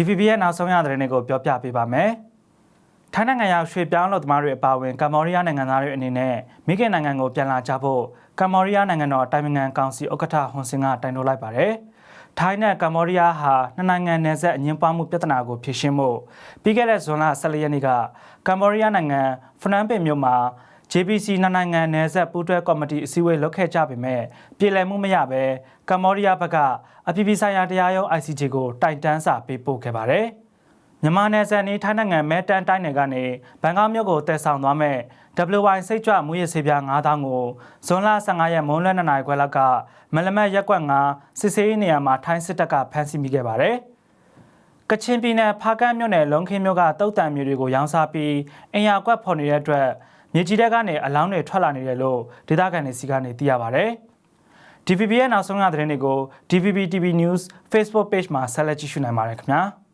DVB ရဲ့နောက်ဆုံးရသတင်းတွေကိုပြောပြပေးပါမယ်။ထိုင်းနိုင်ငံရောက်ရွှေပြောင်းလို့သမားတွေအပါအဝင်ကမ္ဘောဒီးယားနိုင်ငံသားတွေအနေနဲ့မိခင်နိုင်ငံကိုပြန်လာကြဖို့ကမ္ဘောဒီးယားနိုင်ငံတော်တိုင်ပင်ခံကောင်စီဥက္ကဋ္ဌဟွန်စင်ကတိုင်တိုးလိုက်ပါတယ်။ထိုင်းနဲ့ကမ္ဘောဒီးယားဟာနှစ်နိုင်ငံနယ်စပ်အငင်းပွားမှုပြဿနာကိုဖြေရှင်းဖို့ပြီးခဲ့တဲ့ဇွန်လ14ရက်နေ့ကကမ္ဘောဒီးယားနိုင်ငံဖနန်ပင်မြို့မှာ JPC နှစ်နိုင်ငံနယ်စပ်ပူးတွဲကော်မတီအစည်းအဝေးလုပ်ခဲ့ကြပေမဲ့ပြည်လည်မှုမရဘဲကမ္ဘောဒီးယားဘက်ကအပြည်ပြည်ဆိုင်ရာတရားရုံး ICJ ကိုတိုင်တန်းစာပေးပို့ခဲ့ပါတယ်။မြန်မာနယ်စပ်နေထိုင်းနိုင်ငံမဲတန်တိုင်းနယ်ကနေဘန်ကောက်မြို့ကိုတည်ဆောင်သွားမဲ့ WY စိတ်ကြွမူရစေပြား9000ကိုဇွန်လ15ရက်မွန်းလွဲ2နာရီခွဲလောက်ကမလမတ်ရက်ကွက်9စစ်ဆေးရေးနေရာမှာထိုင်းစစ်တပ်ကဖမ်းဆီးမိခဲ့ပါတယ်။ကချင်ပြည်နယ်ဖားကန့်မြို့နယ်လုံခင်းမြို့ကတုတ်တံမျိုးတွေကိုရောင်းစားပြီးအင်ယာကွက်ဖော်နေတဲ့အတွက် မြေကြီးတက်ကနေအလောင်းတွေထွက်လာနေတယ်လို့ဒေသခံတွေစီကနေသိရပါဗျ။ DVB ရဲ့နောက်ဆုံးရသတင်းတွေကို DVB TV News Facebook Page မှာဆက်လက်ကြည့်ရှုနိုင်ပါတယ်ခင်ဗျာ။